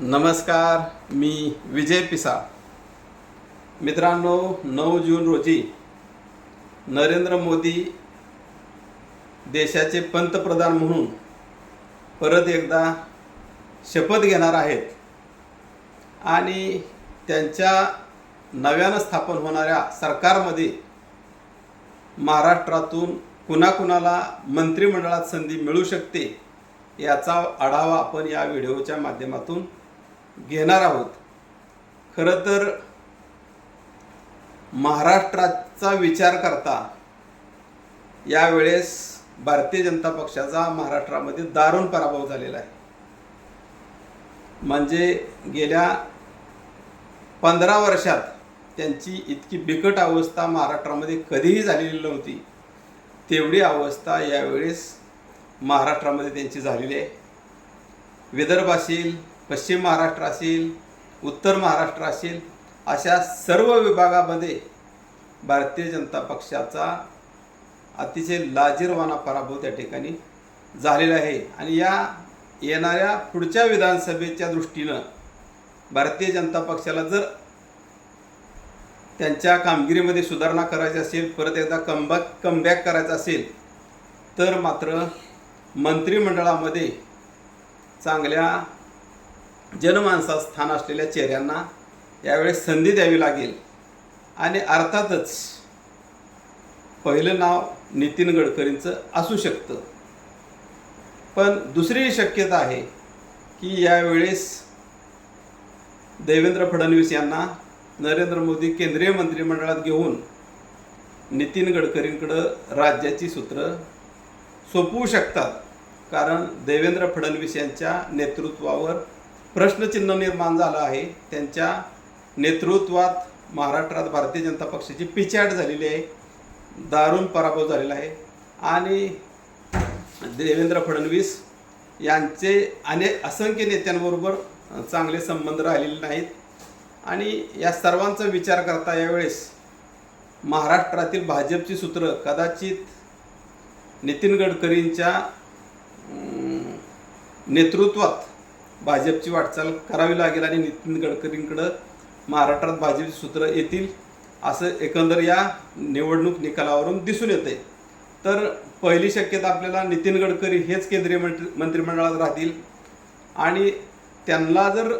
नमस्कार मी विजय पिसा मित्रांनो नऊ जून रोजी नरेंद्र मोदी देशाचे पंतप्रधान म्हणून परत एकदा शपथ घेणार आहेत आणि त्यांच्या नव्यानं स्थापन होणाऱ्या सरकारमध्ये महाराष्ट्रातून कुणाकुणाला मंत्रिमंडळात संधी मिळू शकते याचा आढावा आपण या व्हिडिओच्या माध्यमातून घेणार आहोत. खरं तर महाराष्ट्राचा विचार करता यावेळेस भारतीय जनता पक्षाचा महाराष्ट्रामध्ये दारुण पराभव झालेला आहे. म्हणजे गेल्या पंधरा वर्षात त्यांची इतकी बिकट अवस्था महाराष्ट्रामध्ये कधीही झालेली नव्हती. तेवढी अवस्था यावेळेस महाराष्ट्रामध्ये त्यांची झालेली आहे. विदर्भ असेल पश्चिम महाराष्ट्र असेल उत्तर महाराष्ट्र असेल अशा सर्व विभागामध्ये भारतीय जनता पक्षाचा अतिशय लाजीरवाना पराभव त्या ठिकाणी झालेला आहे. आणि या येणाऱ्या पुढच्या विधानसभेच्या दृष्टीनं भारतीय जनता पक्षाला जर त्यांच्या कामगिरीमध्ये सुधारणा करायची असेल परत एकदा कमबॅक कमबॅक करायचा असेल तर मात्र मंत्रिमंडळामध्ये चांगल्या जनमानसात स्थान असलेल्या चेहऱ्यांना यावेळेस संधी द्यावी लागेल. आणि अर्थातच पहिलं नाव नितीन गडकरींचं असू शकतं. पण दुसरी शक्यता आहे की यावेळेस देवेंद्र फडणवीस यांना नरेंद्र मोदी केंद्रीय मंत्रिमंडळात घेऊन नितीन गडकरींकडं राज्याची सूत्र सोपवू शकतात. कारण देवेंद्र फडणवीस यांच्या नेतृत्वावर प्रश्नचिन्ह निर्माण झालं आहे. त्यांच्या नेतृत्वात महाराष्ट्रात भारतीय जनता पक्षाची पिछाट झालेली आहे. दारुण पराभव झालेला आहे. आणि देवेंद्र फडणवीस यांचे अनेक असंख्य नेत्यांबरोबर चांगले संबंध राहिलेले नाहीत. आणि या सर्वांचा विचार करता यावेळेस महाराष्ट्रातील भाजपची सूत्र कदाचित नितीन गडकरींच्या नेतृत्वात भाजपची वाटचाल करावी लागेल आणि नितीन गडकरींकडं महाराष्ट्रात भाजपची सूत्र येतील असं एकंदर या निवडणूक निकालावरून दिसून येते तर पहिली शक्यता आपल्याला नितीन गडकरी हेच केंद्रीय मंत्री मंत्रिमंडळात राहतील. आणि त्यांना जर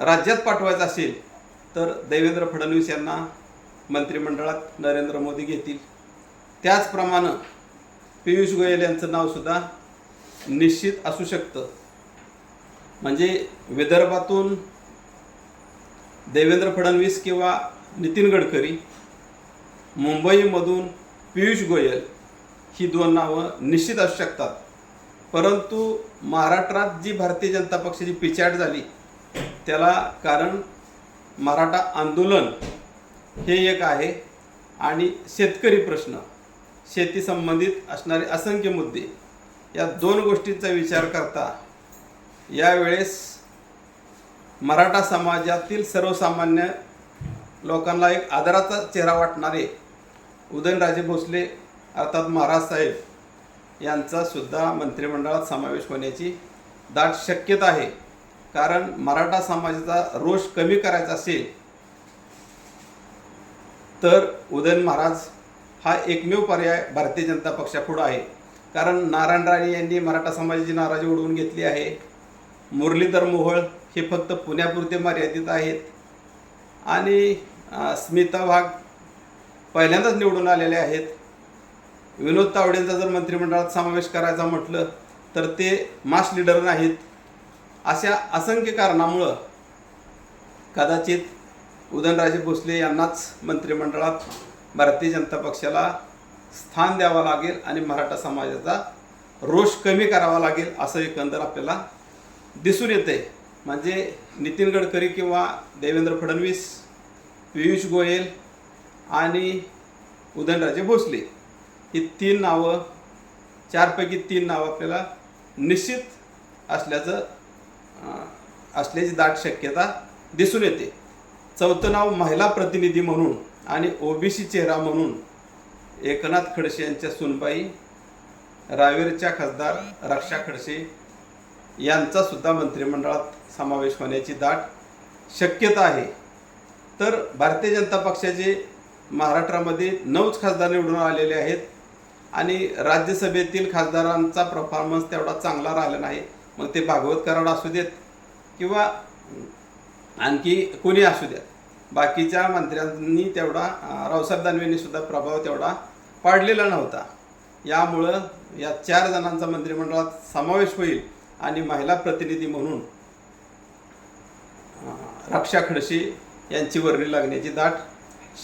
राज्यात पाठवायचं असेल तर देवेंद्र फडणवीस यांना मंत्रिमंडळात नरेंद्र मोदी घेतील. त्याचप्रमाणे पियुष गोयल यांचं नावसुद्धा निश्चित असू शकतं. म्हणजे विदर्भातून देवेंद्र फडणवीस किंवा नितीन गडकरी मुंबईमधून पियुष गोयल ही दोन नावं निश्चित असू शकतात. परंतु महाराष्ट्रात जी भारतीय जनता पक्षाची पिछाट झाली त्याला कारण मराठा आंदोलन हे एक आहे आणि शेतकरी प्रश्न शेती संबंधित असणारे असंख्य मुद्दे या दोन गोष्टींचा विचार करता यावेळेस मराठा समाजातील सर्वसामान्य लोकांना एक आदराचा चेहरा वाटणारे उदयनराजे भोसले अर्थात महाराज साहेब यांचा सुद्धा मंत्रिमंडळात समावेश होण्याची दाट शक्यता आहे. कारण मराठा समाजाचा रोष कमी करायचा असेल तर उदयन महाराज हा एकमेव पर्याय भारतीय जनता पक्षापुढं आहे. कारण नारायण राणे यांनी मराठा समाजाची नाराजी उडवून घेतली आहे. मुरलीधर मोहोळ हे फक्त पुण्यापुरते मर्यादित आहेत. आणि स्मिता वाघ पहिल्यांदाच निवडून आलेले आहेत. विनोद तावडेंचा जर मंत्रिमंडळात समावेश करायचा म्हटलं तर ते मास लीडर नाहीत. अशा असंख्य कारणामुळं कदाचित उदयनराजे भोसले यांनाच मंत्रिमंडळात भारतीय जनता पक्षाला स्थान द्यावं लागेल आणि मराठा समाजाचा रोष कमी करावा लागेल असं एकंदर आपल्याला दिसून येते म्हणजे नितीन गडकरी किंवा देवेंद्र फडणवीस पियुष गोयल आणि उदयनराजे भोसले ही तीन नावं चारपैकी तीन नावं आपल्याला निश्चित असल्याचं असल्याची दाट शक्यता दिसून येते. चौथं नाव महिला प्रतिनिधी म्हणून आणि ओबीसी चेहरा म्हणून एकनाथ खडसे यांच्या सुनबाई रावेरच्या खासदार रक्षा खडसे यांचा सुद्धा मंत्रिमंडळात समावेश होण्याची दाट शक्यता आहे. तर भारतीय जनता पक्षाचे महाराष्ट्रामध्ये नऊच खासदार निवडून आलेले आहेत आणि राज्यसभेतील खासदारांचा परफॉर्मन्स तेवढा चांगला राहिला नाही. मग ते भागवत कराड असू देत किंवा आणखी कोणी असू देत. बाकीच्या मंत्र्यांनी तेवढा रावसाहेब दानवेंनी सुद्धा प्रभाव तेवढा पाडलेला नव्हता. यामुळं या चार जणांचा मंत्रिमंडळात समावेश होईल. आणि महिला प्रतिनिधी म्हणून रक्षा खडसे यांची वर्णी लागण्याची दाट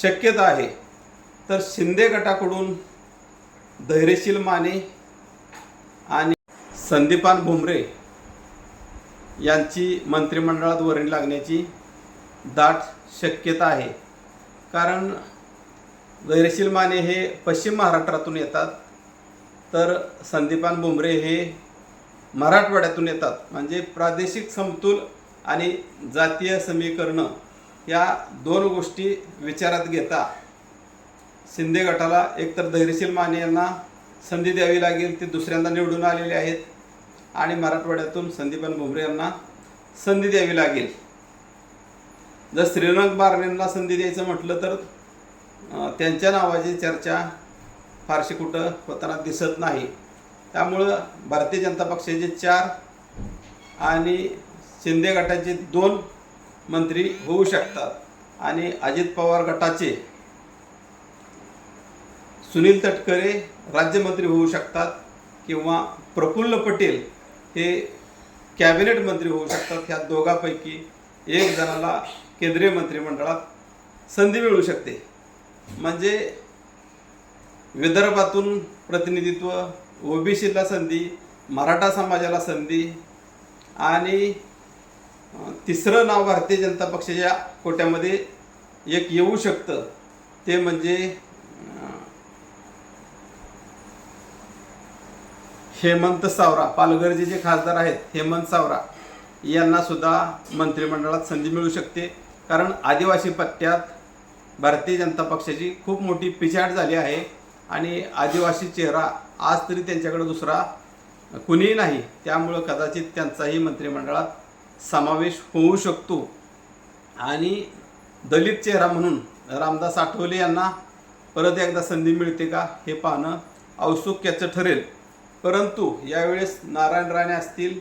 शक्यता आहे. तर शिंदे गटाकडून धैर्यशील माने आणि संदीपान भुमरे यांची मंत्रिमंडळात वर्णी लागण्याची दाट शक्यता आहे. कारण धैर्यशील माने हे पश्चिम महाराष्ट्रातून येतात. तर संदीपान भुमरे हे मराठवाड्यातून येतात. म्हणजे प्रादेशिक समतोल आणि जातीय समीकरणं या दोन गोष्टी विचारात घेता शिंदे गटाला एकतर धैर्यशील माने यांना संधी द्यावी लागेल ते दुसऱ्यांदा निवडून आलेले आहेत. आणि मराठवाड्यातून संदीपन भुमरे यांना संधी द्यावी लागेल. जर श्रीरंग बारणेंना संधी द्यायचं म्हटलं तर त्यांच्या नावाची चर्चा फारशी कुठं होताना दिसत नाही. त्यामुळं भारतीय जनता पक्षाचे चार आणि शिंदे गटाचे दोन मंत्री होऊ शकतात. आणि अजित पवार गटाचे सुनील तटकरे राज्यमंत्री होऊ शकतात किंवा प्रफुल्ल पटेल हे कॅबिनेट मंत्री होऊ शकतात. ह्या दोघांपैकी एक जणाला केंद्रीय मंत्रिमंडळात संधी मिळू शकते. म्हणजे विदर्भातून प्रतिनिधित्व ओबीसीला संधी मराठा समाजाला संधी आणि तिसरं नाव भारतीय जनता पक्षाच्या कोट्यामध्ये एक येऊ शकतं. ते म्हणजे हेमंत सावरा पालघरचे जे खासदार आहेत हेमंत सावरा यांना सुद्धा मंत्रिमंडळात संधी मिळू शकते. कारण आदिवासी पट्ट्यात भारतीय जनता पक्षाची खूप मोठी पिछाट झाली आहे आणि आदिवासी चेहरा आज तरी त्यांच्याकडे दुसरा कुणीही नाही. त्यामुळं कदाचित त्यांचाही मंत्रिमंडळात समावेश होऊ शकतो. आणि दलित चेहरा म्हणून रामदास आठवले यांना परत एकदा संधी मिळते का हे पाहणं औत्सुक्याचं ठरेल. परंतु यावेळेस नारायण राणे असतील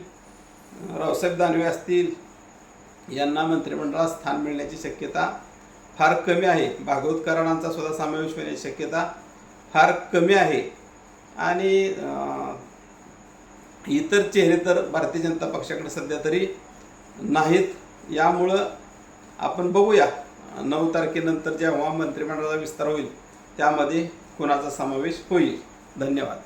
रावसाहेब दानवे असतील यांना मंत्रिमंडळात स्थान मिळण्याची शक्यता फार कमी आहे. भागवत कराडांचा सुद्धा समावेश होण्याची शक्यता फार कमी आहे. आणि इतर चेहरे तर भारतीय जनता पक्षाकडे सध्या तरी नाहीत. यामुळं आपण बघूया नऊ तारखेनंतर जेव्हा मंत्रिमंडळाचा विस्तार होईल त्यामध्ये कोणाचा समावेश होईल? धन्यवाद.